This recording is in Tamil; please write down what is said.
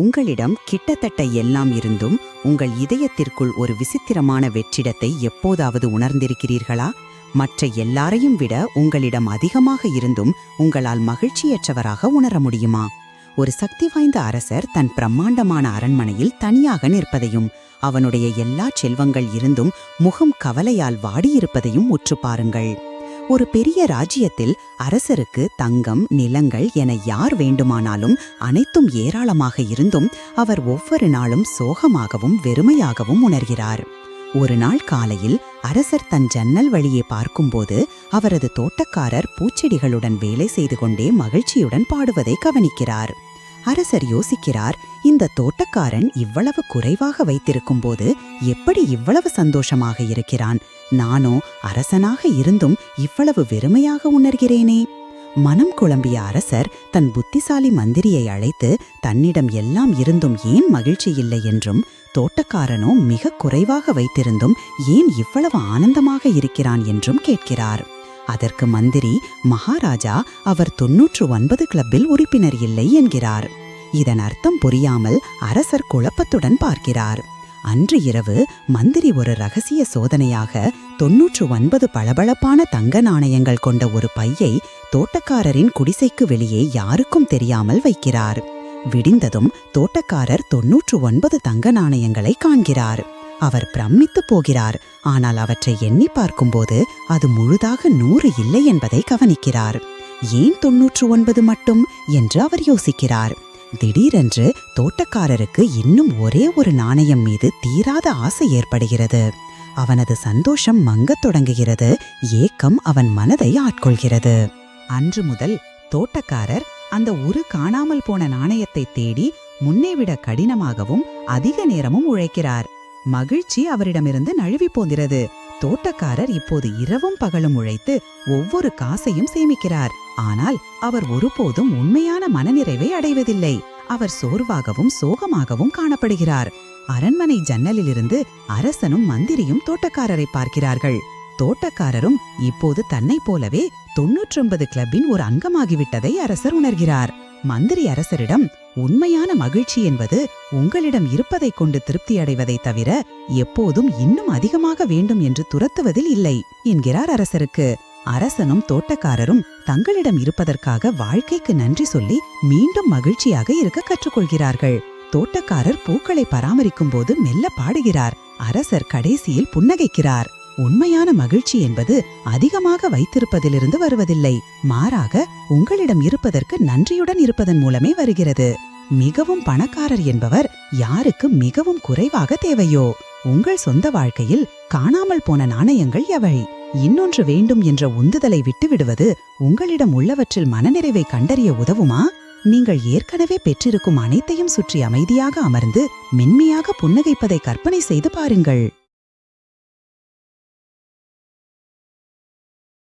உங்களிடம் கிட்டத்தட்ட எல்லாம் இருந்தும் உங்கள் இதயத்திற்குள் ஒரு விசித்திரமான வெற்றிடத்தை எப்போதாவது உணர்ந்திருக்கிறீர்களா? மற்ற எல்லாரையும் விட உங்களிடம் அதிகமாக இருந்தும் உங்களால் மகிழ்ச்சியற்றவராக உணர முடியுமா? ஒரு சக்தி வாய்ந்த அரசர் தன் பிரம்மாண்டமான அரண்மனையில் தனியாக நிற்பதையும் அவனுடைய எல்லா செல்வங்கள் இருந்தும் முகம் கவலையால் வாடியிருப்பதையும் உற்று பாருங்கள். ஒரு பெரிய ராஜ்யத்தில் அரசருக்கு தங்கம் நிலங்கள் என யார் வேண்டுமானாலும் அனைத்தும் ஏராளமாக இருந்தும் அவர் ஒவ்வொரு நாளும் சோகமாகவும் வெறுமையாகவும் உணர்கிறார். ஒரு நாள் காலையில் அரசர் தன் ஜன்னல் வழியே பார்க்கும்போது அவரது தோட்டக்காரர் பூச்செடிகளுடன் வேலை செய்து கொண்டே மகிழ்ச்சியுடன் பாடுவதை கவனிக்கிறார். அரசர் யோசிக்கிறார் இந்த தோட்டக்காரன் இவ்வளவு குறைவாக வைத்திருக்கும் போது எப்படி இவ்வளவு சந்தோஷமாக இருக்கிறான்? நானோ அரசனாக இருந்தும் இவ்வளவு வெறுமையாக உணர்கிறேனே. மனம் குழம்பிய அரசர் தன் புத்திசாலி மந்திரியை அழைத்து தன்னிடம் எல்லாம் இருந்தும் ஏன் மகிழ்ச்சி இல்லை? என்றும் தோட்டக்காரனோ மிக குறைவாக வைத்திருந்தும் ஏன் இவ்வளவு ஆனந்தமாக இருக்கிறான்? என்றும் கேட்கிறார். அதற்கு மந்திரி மகாராஜா அவர் தொன்னூற்று ஒன்பது கிளப்பில் உறுப்பினர் இல்லை என்கிறார். இதன் அர்த்தம் புரியாமல் அரசர் குழப்பத்துடன் பார்க்கிறார். அன்று இரவு மந்திரி ஒரு ரகசிய சோதனையாக தொன்னூற்று ஒன்பது பளபளப்பான தங்க நாணயங்கள் கொண்ட ஒரு பையை தோட்டக்காரரின் குடிசைக்கு வெளியே யாருக்கும் தெரியாமல் வைக்கிறார். விடிந்ததும் தோட்டக்காரர் தொன்னூற்று ஒன்பது தங்க நாணயங்களை காண்கிறார். அவர் பிரமித்து போகிறார். ஆனால் அவற்றை எண்ணி பார்க்கும்போது அது முழுதாக நூறு இல்லை என்பதை கவனிக்கிறார். ஏன் தொன்னூற்று ஒன்பது மட்டும்? என்று அவர் யோசிக்கிறார். திடீரென்று தோட்டக்காரருக்கு இன்னும் ஒரே ஒரு நாணயம் மீது தீராத ஆசை ஏற்படுகிறது. அவனது சந்தோஷம் மங்கத் தொடங்குகிறது. ஏக்கம் அவன் மனதை ஆட்கொள்கிறது. அன்று முதல் தோட்டக்காரர் அந்த ஒரு காணாமல் போன நாணயத்தை தேடி முன்னே விட கடினமாகவும் அதிக நேரமும் உழைக்கிறார். மகிழ்ச்சி அவரிடமிருந்து நழுவி போகிறது. தோட்டக்காரர் இப்போது இரவும் பகலும் உழைத்து ஒவ்வொரு காசையும் சேமிக்கிறார். ஆனால் அவர் ஒருபோதும் உண்மையான மனநிறைவை அடைவதில்லை. அவர் சோர்வாகவும் சோகமாகவும் காணப்படுகிறார். அரண்மனை ஜன்னலிலிருந்து அரசனும் மந்திரியும் தோட்டக்காரரை பார்க்கிறார்கள். தோட்டக்காரரும் இப்போது தன்னைப் போலவே தொன்னூற்றொன்பது கிளப்பின் ஒரு அங்கமாகிவிட்டதை அரசர் உணர்கிறார். மந்திரி அரசரிடம் உண்மையான மகிழ்ச்சி என்பது உங்களிடம் இருப்பதைக் கொண்டு திருப்தியடைவதைத் தவிர எப்போதும் இன்னும் அதிகமாக வேண்டும் என்று துரத்துவதில் இல்லை என்கிறார் அரசருக்கு. அரசனும் தோட்டக்காரரும் தங்களிடம் இருப்பதற்காக வாழ்க்கைக்கு நன்றி சொல்லி மீண்டும் மகிழ்ச்சியாக இருக்க கற்றுக்கொள்கிறார்கள். தோட்டக்காரர் பூக்களை பராமரிக்கும் போது மெல்ல பாடுகிறார். அரசர் கடைசியில் புன்னகைக்கிறார். உண்மையான மகிழ்ச்சி என்பது அதிகமாக வைத்திருப்பதிலிருந்து வருவதில்லை. மாறாக உங்களிடம் இருப்பதற்கு நன்றியுடன் இருப்பதன் மூலமே வருகிறது. மிகவும் பணக்காரர் என்பவர் யாருக்கு மிகவும் குறைவாக தேவையோ? உங்கள் சொந்த வாழ்க்கையில் காணாமல் போன நாணயங்கள் எவை? இன்னொன்று வேண்டும் என்ற உந்துதலை விட்டுவிடுவது உங்களிடம் உள்ளவற்றில் மனநிறைவை கண்டறிய உதவுமா? நீங்கள் ஏற்கனவே பெற்றிருக்கும் அனைத்தையும் சுற்றி அமைதியாக அமர்ந்து மென்மையாக புன்னகைப்பதை கற்பனை செய்து பாருங்கள்.